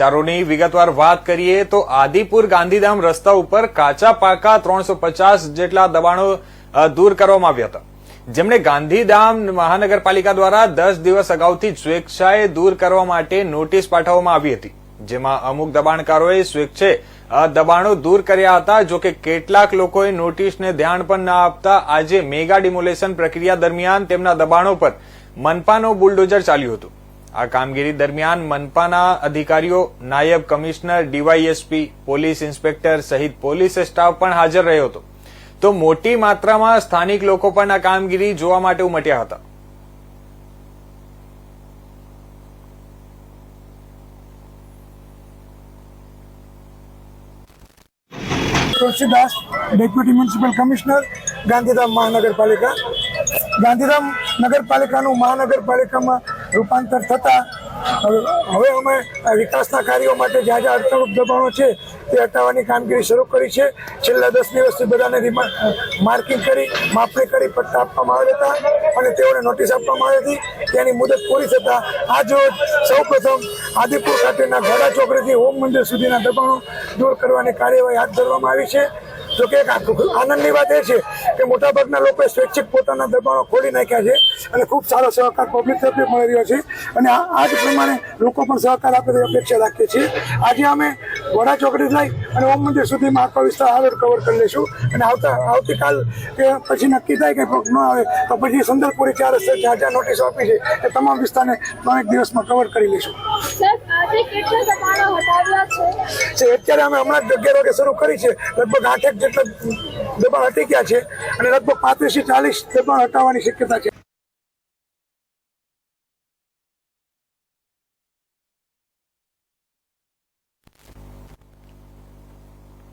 ચારોની વિગતવાર વાત કરીએ તો આદિપુર ગાંધીધામ રસ્તા ઉપર કાચા પાકા ત્રણસો પચાસ જેટલા દબાણો દૂર કરવામાં આવ્યા હતા. જેમણે ગાંધીધામ મહાનગરપાલિકા દ્વારા દસ દિવસ અગાઉથી સ્વેચ્છાએ દૂર કરવા માટે નોટિસ પાઠવવામાં આવી હતી. જેમાં અમુક દબાણકારોએ સ્વેચ્છે દબાણો દૂર કર્યા હતા જોકે કેટલાક લોકોએ નોટિસને ધ્યાન પણ ના આપતા આજે મેગા ડિમોલેશન પ્રક્રિયા દરમિયાન તેમના દબાણો પર મનપાનો બુલડોઝર ચાલ્યું હતું. આ કામગીરી દરમિયાન મનપાના અધિકારીઓ, નાયબ કમિશનર, ડીવાયએસપી, પોલીસ ઇન્સ્પેક્ટર સહિત પોલીસ સ્ટાફ પણ હાજર રહ્યો હતો. તો મોટી માત્રામાં સ્થાનિક લોકો પણ આ કામગીરી જોવા માટે ઉમટ્યા હતા. Tulsidas deputy municipal commissioner, Gandhidham મહાનગરપાલિકા. ગાંધીધામ નગરપાલિકાનું મહાનગરપાલિકામાં રૂપાંતર થતાં હવે અમે વિકાસના કાર્યો માટે જ્યાં જ્યાં અડચણરૂપ દબાણો છે, તે હટાવવાની કામગીરી શરૂ કરી છે. છેલ્લા દસ દિવસથી બધાને માર્કિંગ કરી માપણી કરી પટ્ટા આપવામાં આવ્યા હતા અને તેઓને નોટિસ આપવામાં આવી હતી. તેની મુદત પૂરી થતાં આજ રોજ સૌપ્રથમ આદિપુર ખાતેના ઘોડા ચોકડીથી હોમ મંદિર સુધીના દબાણો દૂર કરવાની કાર્યવાહી હાથ ધરવામાં આવી છે. જો કે એક આનંદની વાત એ છે કે મોટાભાગના લોકોએ સ્વૈચ્છિક પોતાના દબાણો ખોલી નાખ્યા છે અને ખૂબ સારો સહકાર પબ્લિક તરફથી મળી રહ્યો છે અને આ જ પ્રમાણે લોકો પણ સહકાર આપે તેવી અપેક્ષા રાખીએ છીએ. આજે અમે વડા ચોકડી લઈ અને ઓમ મંદિર સુધીમાં આખો વિસ્તાર આગળ કવર કરી લઈશું અને આવતા આવતીકાલ કે પછી નક્કી થાય કે ન આવે તો પછી સુંદરપુરી ચાર રસ્તે જ્યાં જ્યાં નોટિસ આપી છે એ તમામ વિસ્તારને ત્રણેક દિવસમાં કવર કરી લઈશું. છે. અત્યારે અમે હમણાં જ અગિયાર વાગે શરૂ કરી છે. લગભગ આઠેક જેટલા દબાણ હટી ગયા છે અને લગભગ પાંત્રીસથી ચાલીસ દબાણ હટાવવાની શક્યતા છે.